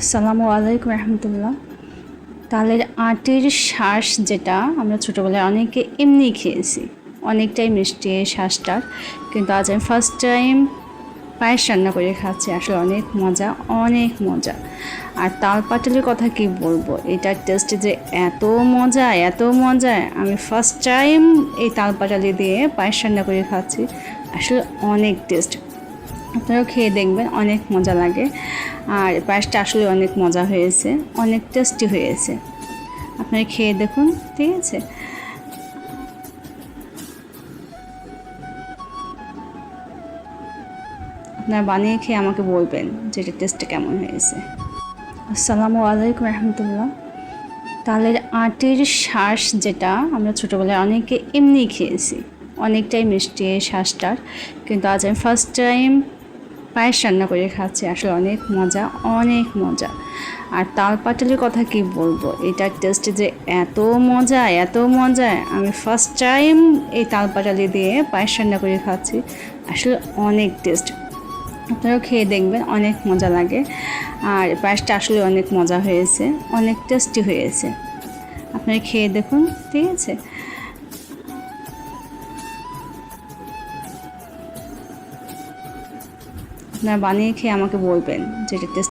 আসসালামু আলাইকুম রহমতুল্লাহ। তালের আটের শ্বাস যেটা আমরা ছোটোবেলায় অনেকে এমনি খেয়েছি। অনেকটাই মিষ্টি এই শ্বাসটার কিন্তু আজ আমি ফার্স্ট টাইম পায়েস রান্না করে খাচ্ছি। আসলে অনেক মজা অনেক মজা। আর তাল পাটালির কথা কি বলব? এটার টেস্ট যে এত মজা এত মজা। আমি ফার্স্ট টাইম এই তাল পাটালি দিয়ে পায়েস রান্না করে খাচ্ছি। আসলে অনেক টেস্ট আপনারাও খেয়ে দেখবেন, অনেক মজা লাগে। আর পায়েসটা আসলে অনেক মজা হয়েছে, অনেক টেস্টি হয়েছে। আপনারা খেয়ে দেখুন, ঠিক আছে? আপনারা বানিয়ে খেয়ে আমাকে বলবেন যে এটা টেস্টটা কেমন হয়েছে। আসসালামু আলাইকুম রহমতুল্লাহ। তালের আটের শ্বাস যেটা আমরা ছোটোবেলায় অনেকে এমনি খেয়েছি, অনেকটাই মিষ্টি এই শ্বাসটার কিন্তু আজ আমি ফার্স্ট টাইম পায়েস রান্না করে খাচ্ছি, আসলে অনেক মজা অনেক মজা। আর তাল পাটালির কথা কি বলব? এটার টেস্ট যে এত মজা এত মজা, আমি ফার্স্ট টাইম এই তাল পাটালি দিয়ে পায়েস রান্না করে খাচ্ছি, আসলে অনেক টেস্ট আপনারাও খেয়ে দেখবেন, অনেক মজা লাগে। আর পায়েসটা আসলে অনেক মজা হয়েছে, অনেক টেস্টি হয়েছে। আপনারা খেয়ে দেখুন, ঠিক আছে? আপনারা বানিয়ে খেয়ে আমাকে বলবেন যে এটা টেস্ট